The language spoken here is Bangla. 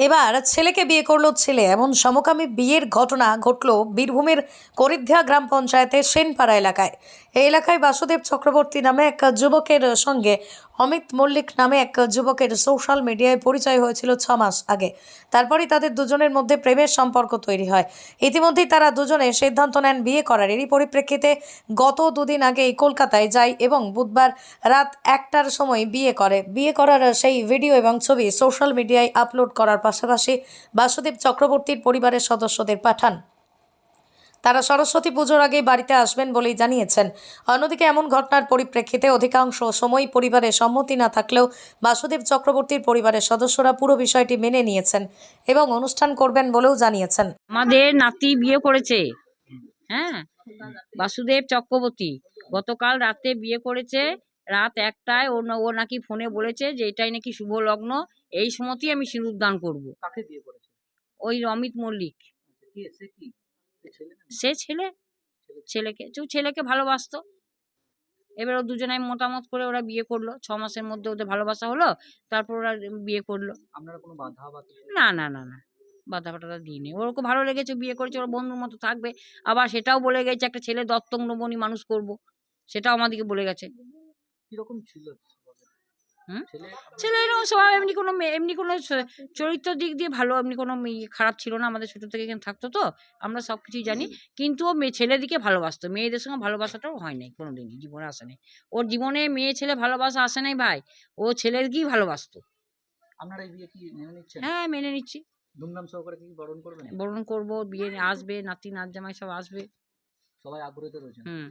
এবার ছেলেকে বিয়ে করল ছেলে। এমন সমকামী বিয়ের ঘটনা ঘটল বীরভূমের করিধ্যা গ্রাম পঞ্চায়েতের সেনপাড়া এলাকায়। এই এলাকায় বাসুদেব চক্রবর্তী নামে এক যুবকের সঙ্গে অমিত মল্লিক নামে এক যুবকের সোশ্যাল মিডিয়ায় পরিচয় হয়েছিল ছ মাস আগে। তারপরই তাদের দুজনের মধ্যে প্রেমের সম্পর্ক তৈরি হয়। ইতিমধ্যেই তারা দুজনে সিদ্ধান্ত নেন বিয়ে করার। এরই পরিপ্রেক্ষিতে গত দুদিন আগে কলকাতায় যায় এবং বুধবার রাত একটার সময় বিয়ে করে। বিয়ে করার সেই ভিডিও এবং ছবি সোশ্যাল মিডিয়ায় আপলোড করার পাশাপাশি বাসুদেব চক্রবর্তীর পরিবারের সদস্যদের পাঠান। তারা সরস্বতী পুজোর আগেই বাড়িতে আসবেন বলেই জানিয়েছেন। অন্যদিকে এমন ঘটনার পরিপ্রেক্ষিতে অধিকাংশ সময় পরিবারের সম্মতি না থাকলেও বাসুদেব চক্রবর্তীর পরিবারের সদস্যরা পুরো বিষয়টি মেনে নিয়েছেন এবং অনুষ্ঠান করবেন বলেও জানিয়েছেন। আমাদের নাতি বিয়ে করেছে। হ্যাঁ বাসুদেব চক্রবর্তী গতকাল রাতে বিয়ে করেছে। রাত একটায় ও ও নাকি ফোনে বলেছে যে এটাই নাকি শুভ লগ্ন এই সময়তেই আমি সিঁদুর দান করব। কাকে বিয়ে করেছে? ওই অমিত মল্লিক। কি সে ছেলে ছেলেকে চু ছেলেকে ভালোবাসতো। এবার ও দুজনাই মতামত করে ওরা বিয়ে করল। ছ মাসের মধ্যে ওদের ভালোবাসা হলো তারপর ওরা বিয়ে করল। আপনারা কোনো বাধা বা না না না না বাধা ফাটা দিইনি। ওর খুব ভালো লেগেছে বিয়ে করেছে ওর বন্ধুর মতো থাকবে। আবার সেটাও বলে গেছে একটা ছেলে দত্তক নবনী মানুষ করব। সেটাও আমাদেরকে বলে গেছে। কীরকম ছিল হুম? ছেলে এরকম স্বভাব এমনি কোনো এমনি কোনো চরিত্র দিক দিয়ে ভালো এমনি কোনো খারাপ ছিল না আমাদের ছোটো থেকে এখানে থাকতো তো আমরা সব কিছুই জানি। কিন্তু ও মেয়ে ছেলেদিকে ভালোবাসতো। মেয়েদের সঙ্গে ভালোবাসাটাও হয় নাই কোনো দিনই জীবনে আসে নাই। ওর জীবনে মেয়ে ছেলে ভালোবাসা আসে নাই ভাই ও ছেলেরকেই ভালোবাসতো। আপনারা এই বিয়ে কি মেনে নিচ্ছেন? হ্যাঁ মেনে নিচ্ছি। ধুমধাম সহকারে কি বরণ করবেন? বরণ করব বিয়ে আসবে নাতি নাচ জামাই সব আসবে। সবাই আগ্রহীতে হুম।